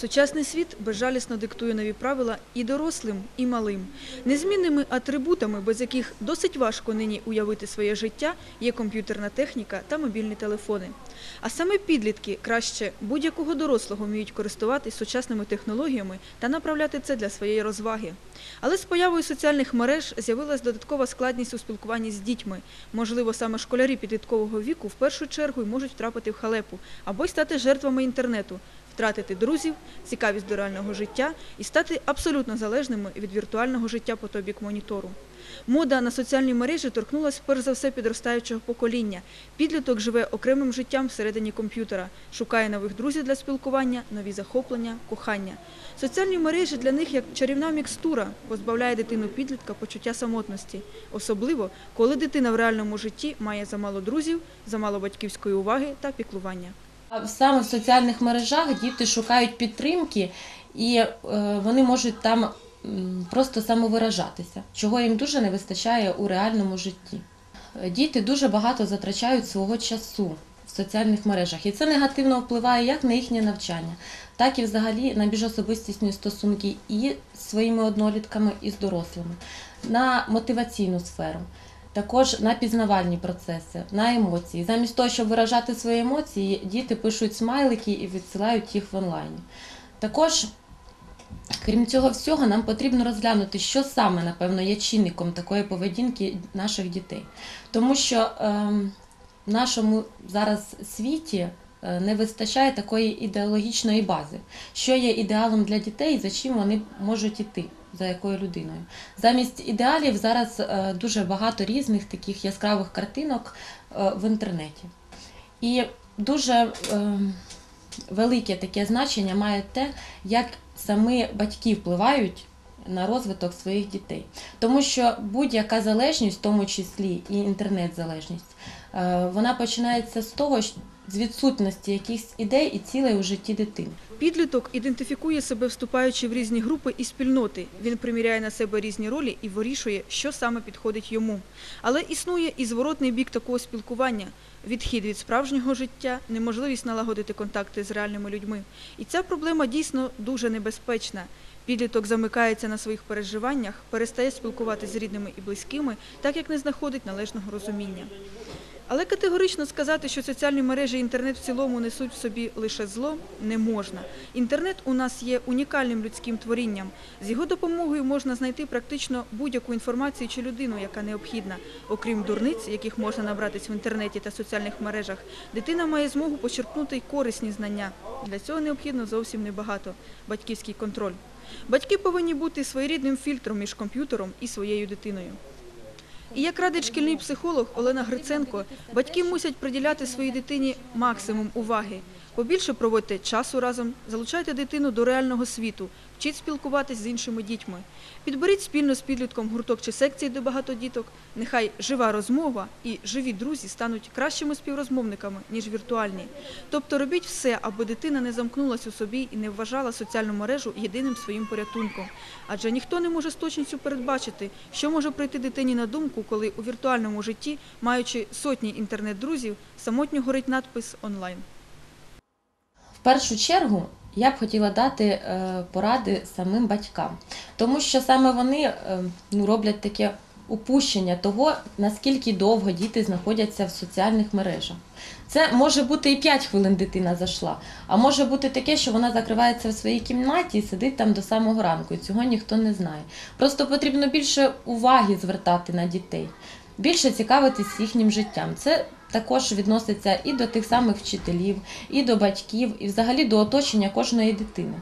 Сучасний світ безжалісно диктує нові правила і дорослим, і малим. Незмінними атрибутами, без яких досить важко нині уявити своє життя, є комп'ютерна техніка та мобільні телефони. А саме підлітки краще будь-якого дорослого вміють користуватись сучасними технологіями та направляти це для своєї розваги. Але з появою соціальних мереж з'явилась додаткова складність у спілкуванні з дітьми. Можливо, саме школярі підліткового віку в першу чергу й можуть втрапити в халепу або й стати жертвами інтернету, втратити друзів, цікавість до реального життя і стати абсолютно залежними від віртуального життя по той бік монітору. Мода на соціальні мережі торкнулась перш за все підростаючого покоління. Підліток живе окремим життям всередині комп'ютера, шукає нових друзів для спілкування, нові захоплення, кохання. Соціальні мережі для них як чарівна мікстура позбавляє дитину підлітка почуття самотності, особливо коли дитина в реальному житті має замало друзів, замало батьківської уваги та піклування. Саме в соціальних мережах діти шукають підтримки і е, вони можуть там просто самовиражатися, чого їм дуже не вистачає у реальному житті. Діти дуже багато затрачають свого часу в соціальних мережах, і це негативно впливає як на їхнє навчання, так і взагалі на міжособистісні стосунки і з своїми однолітками, і з дорослими, на мотиваційну сферу. Також на пізнавальні процеси, на емоції. Замість того, щоб виражати свої емоції, діти пишуть смайлики і відсилають їх в онлайні. Також, крім цього всього, нам потрібно розглянути, що саме, напевно, є чинником такої поведінки наших дітей. Тому що ем, в нашому зараз світі е, не вистачає такої ідеологічної бази, що є ідеалом для дітей за чим вони можуть іти. За якою людиною. Замість ідеалів зараз е, дуже багато різних таких яскравих картинок е, в інтернеті. І дуже е, велике таке значення має те, як самі батьки впливають на розвиток своїх дітей. Тому що будь-яка залежність, в тому числі і інтернет-залежність, вона починається з того, з відсутності якихось ідей і цілей у житті дитини. Підліток ідентифікує себе, вступаючи в різні групи і спільноти. Він приміряє на себе різні ролі і вирішує, що саме підходить йому. Але існує і зворотний бік такого спілкування відхід від справжнього життя, неможливість налагодити контакти з реальними людьми. І ця проблема дійсно дуже небезпечна. Підліток замикається на своїх переживаннях, перестає спілкуватися з рідними і близькими, так як не знаходить належного розуміння. Але категорично сказати, що соціальні мережі і інтернет в цілому несуть в собі лише зло, не можна. Інтернет у нас є унікальним людським творінням. З його допомогою можна знайти практично будь-яку інформацію чи людину, яка необхідна. Окрім дурниць, яких можна набратись в інтернеті та соціальних мережах, дитина має змогу почерпнути й корисні знання. Для цього необхідно зовсім небагато – батьківський контроль. Батьки повинні бути своєрідним фільтром між комп'ютером і своєю дитиною. І як радить шкільний психолог Олена Гриценко, батьки мусять приділяти своїй дитині максимум уваги. Побільше проводьте часу разом, залучайте дитину до реального світу, вчіть спілкуватись з іншими дітьми. Підберіть спільно з підлітком гурток чи секції до багато діток. Нехай жива розмова і живі друзі стануть кращими співрозмовниками, ніж віртуальні. Тобто робіть все, аби дитина не замкнулась у собі і не вважала соціальну мережу єдиним своїм порятунком. Адже ніхто не може з точністю передбачити, що може прийти дитині на думку, коли у віртуальному житті, маючи сотні інтернет-друзів, самотньо горить надпис онлайн. В першу чергу я б хотіла дати е, поради самим батькам, тому що саме вони е, ну, роблять таке упущення того, наскільки довго діти знаходяться в соціальних мережах. Це може бути і 5 хвилин дитина зайшла, а може бути таке, що вона закривається в своїй кімнаті і сидить там до самого ранку, і цього ніхто не знає. Просто потрібно більше уваги звертати на дітей, більше цікавитись їхнім життям. Це також відноситься і до тих самих вчителів, і до батьків, і взагалі до оточення кожної дитини.